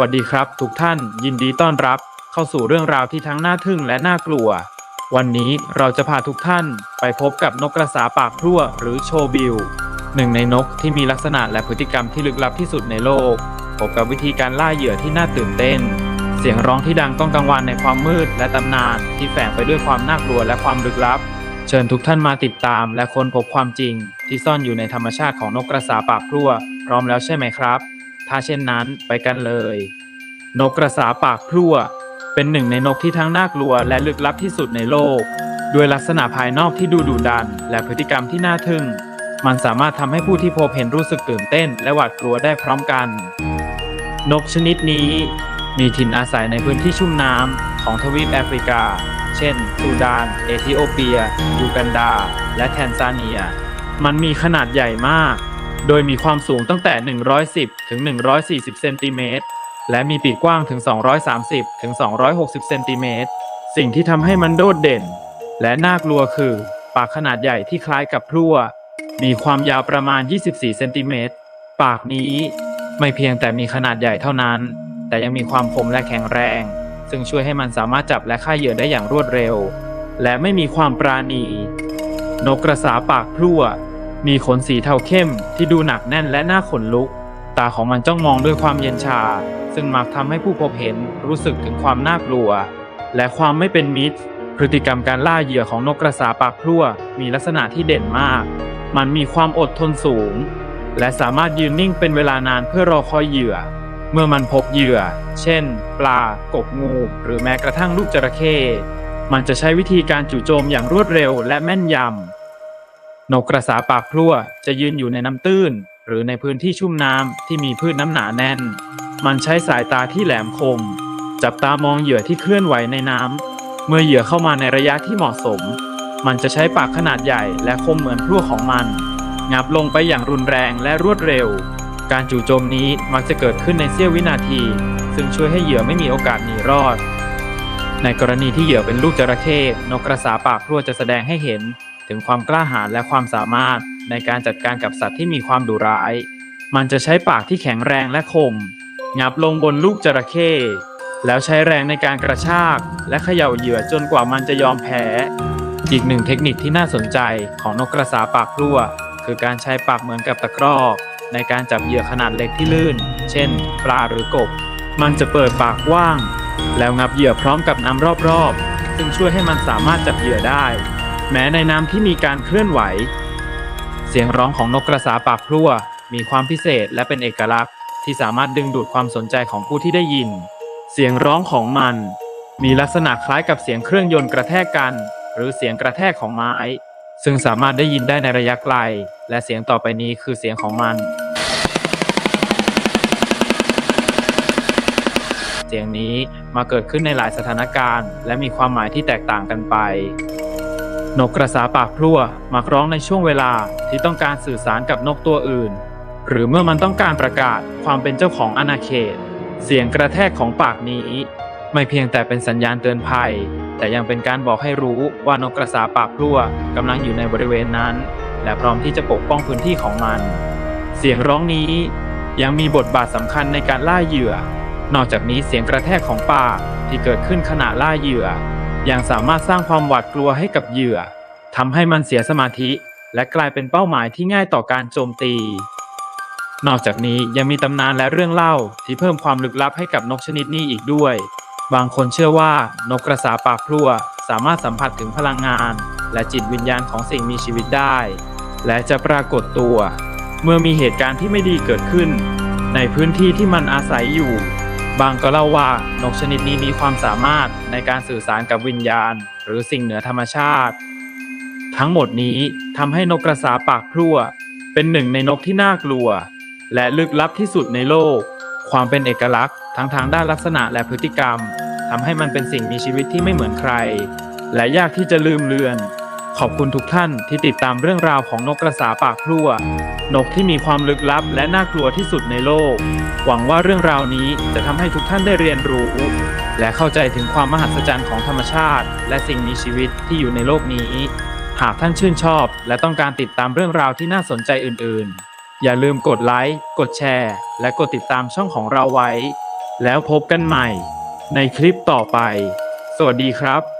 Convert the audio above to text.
วัสดีครับ ทุกท่านยินดีต้อนรับเข้าสู่เรื่องราวที่ทั้งน่าทึ่งและน่ากลัว วันนี้เราจะพาทุกท่านไปพบกับนกกระสาปากพรั่วหรือโชบิลหนึ่งในนกที่มีลักษณะและพฤติกรรมที่ลึกลับที่สุดในโลก พบกับวิธีการล่าเหยื่อที่น่าตื่นเต้น เสียงร้องที่ดังก้องกังวานในความมืดและตำนานที่แฝงไปด้วยความน่ากลัวและความลึกลับ เชิญทุกท่านมาติดตามและค้นพบความจริง ที่ซ่อนอยู่ในธรรมชาติของนกกระสาปากพรั่วพร้อมแล้วใช่ไหมครับ ถ้าเช่นนั้นไปกันเลย นกกระสาปากพรั่ว เป็นหนึ่งในนกที่ทั้งน่ากลัวและลึกลับที่สุดในโลก ด้วยลักษณะภายนอกที่ดูดุดัน และพฤติกรรมที่น่าทึ่ง มันสามารถทำให้ผู้ที่พบเห็นรู้สึกตื่นเต้น และหวาดกลัวได้พร้อมกัน นกชนิดนี้ มีถิ่นอาศัยในพื้นที่ชุ่มน้ำของทวีปแอฟริกา เช่น ซูดาน เอธิโอเปีย ยูกันดา และแทนซาเนีย มันมีขนาดใหญ่มาก โดยมีความสูงตั้งแต่ 110 ถึง 140 เซนติเมตร และมีปีกกว้างถึง 230 ถึง 260 เซนติเมตร สิ่งที่ทำให้มันโดดเด่น และน่ากลัวคือ ปากขนาดใหญ่ที่คล้ายกับพลั่ว มีความยาวประมาณ 24 เซนติเมตร ปากนี้ไม่เพียงแต่มีขนาดใหญ่เท่านั้น แต่ยังมีความคมและแข็งแรง ซึ่งช่วยให้มันสามารถจับและฆ่าเหยื่อได้อย่างรวดเร็ว และไม่มีความปราณี นกกระสาปากพลั่ว มีขนสีเทาเข้มที่ดูหนักแน่นและน่าขนลุก ตาของมันจ้องมองด้วยความเย็นชา ซึ่งมักทำให้ผู้พบเห็นรู้สึกถึงความน่ากลัว และความไม่เป็นมิตร พฤติกรรมการล่าเหยื่อของนกกระสาปากพลั่วมีลักษณะที่เด่นมาก มันมีความอดทนสูง และสามารถยืนนิ่งเป็นเวลานานเพื่อรอคอยเหยื่อ เมื่อมันพบเหยื่อ เช่น ปลา กบงู หรือแม้กระทั่งลูกจระเข้มันจะใช้วิธีการจู่โจมอย่างรวดเร็วและแม่นยำ นกกระสาปากพลั่วจะยืนอยู่ในน้ำตื้น หรือในพื้นที่ชุ่มน้ำที่มีพืชน้ำหนาแน่น มันใช้สายตาที่แหลมคม จับตามองเหยื่อที่เคลื่อนไหวในน้ำเมื่อเหยื่อเข้ามาในระยะที่เหมาะสม มันจะใช้ปากขนาดใหญ่และคมเหมือนพลั่วของมัน งับลงไปอย่างรุนแรงและรวดเร็ว การจู่โจมนี้มักจะเกิดขึ้นในเสี้ยววินาที ซึ่งช่วยให้เหยื่อไม่มีโอกาสหนีรอด ในกรณีที่เหยื่อเป็นลูกจระเข้นกกระสาปากพลั่วจะแสดงให้เห็น ถึงความกล้าหาญและความสามารถในการจัดการกับสัตว์ที่มีความดุร้าย มันจะใช้ปากที่แข็งแรงและคม งับลงบนลูกจระเข้แล้วใช้แรงในการกระชาก และเขย่าเหยื่อจนกว่ามันจะยอมแพ้ อีกหนึ่งเทคนิคที่น่าสนใจของนกกระสาปากพลั่ว คือการใช้ปากเหมือนกับตะกร้อในการจับเหยื่อขนาดเล็กที่ลื่น เช่น ปลาหรือกบ มันจะเปิดปากกว้าง แล้วงับเหยื่อพร้อมกับน้ำรอบๆ ซึ่งช่วยให้มันสามารถจับเหยื่อได้ แม้ในน้ำที่มีการเคลื่อนไหว เสียงร้องของนกกระสาปากพลั่วมีความพิเศษและเป็นเอกลักษณ์ที่สามารถดึงดูดความสนใจของผู้ที่ได้ยิน เสียงร้องของมัน มีลักษณะคล้ายกับเสียงเครื่องยนต์กระแทกกัน หรือเสียงกระแทกของไม้ ซึ่งสามารถได้ยินได้ในระยะไกล และเสียงต่อไปนี้คือเสียงของมัน เสียงนี้มาเกิดขึ้นในหลายสถานการณ์ และมีความหมายที่แตกต่างกันไป นกกระสาปากพลั่วมักร้องในช่วงเวลาที่ต้องการสื่อสารกับนกตัวอื่น หรือเมื่อมันต้องการประกาศความเป็นเจ้าของอาณาเขต เสียงกระแทกของปากนี้ ไม่เพียงแต่เป็นสัญญาณเตือนภัย แต่ยังเป็นการบอกให้รู้ว่านกกระสาปากพลั่วกำลังอยู่ในบริเวณนั้น และพร้อมที่จะปกป้องพื้นที่ของมัน เสียงร้องนี้ยังมีบทบาทสำคัญในการล่าเหยื่อ นอกจากนี้เสียงกระแทกของปากที่เกิดขึ้นขณะล่าเหยื่อ ยังสามารถสร้างความหวาดกลัวให้กับเหยื่อทำให้มันเสียสมาธิ และกลายเป็นเป้าหมายที่ง่ายต่อการโจมตี นอกจากนี้ยังมีตำนานและเรื่องเล่าที่เพิ่มความลึกลับให้กับนกชนิดนี้อีกด้วย บางคนเชื่อว่านกกระสาปากพลั่วสามารถสัมผัสถึงพลังงาน และจิตวิญญาณของสิ่งมีชีวิตได้ และจะปรากฏตัว เมื่อมีเหตุการณ์ที่ไม่ดีเกิดขึ้น ในพื้นที่ที่มันอาศัยอยู่ บางก็เล่าว่านกชนิดนี้มีความสามารถในการสื่อสารกับวิญญาณ หรือสิ่งเหนือธรรมชาติ ทั้งหมดนี้ทำให้นกกระสาปากพลั่ว เป็นหนึ่งในนกที่น่ากลัว และลึกลับที่สุดในโลก ความเป็นเอกลักษณ์ทั้งทางด้านลักษณะและพฤติกรรมทำให้มันเป็นสิ่งมีชีวิตที่ไม่เหมือนใคร และยากที่จะลืมเลือน ขอบคุณทุกท่านที่ติดตามเรื่องราวของนกกระสาปากพลั่ว นกที่มีความลึกลับและน่ากลัวที่สุดในโลก หวังว่าเรื่องราวนี้จะทำให้ทุกท่านได้เรียนรู้ และเข้าใจถึงความมหัศจรรย์ของธรรมชาติ และสิ่งมีชีวิตที่อยู่ในโลกนี้ หากท่านชื่นชอบ และต้องการติดตามเรื่องราวที่น่าสนใจอื่น ๆ อย่าลืมกดไลค์ กดแชร์ และกดติดตามช่องของเราไว้ แล้วพบกันใหม่ ในคลิปต่อไป สวัสดีครับ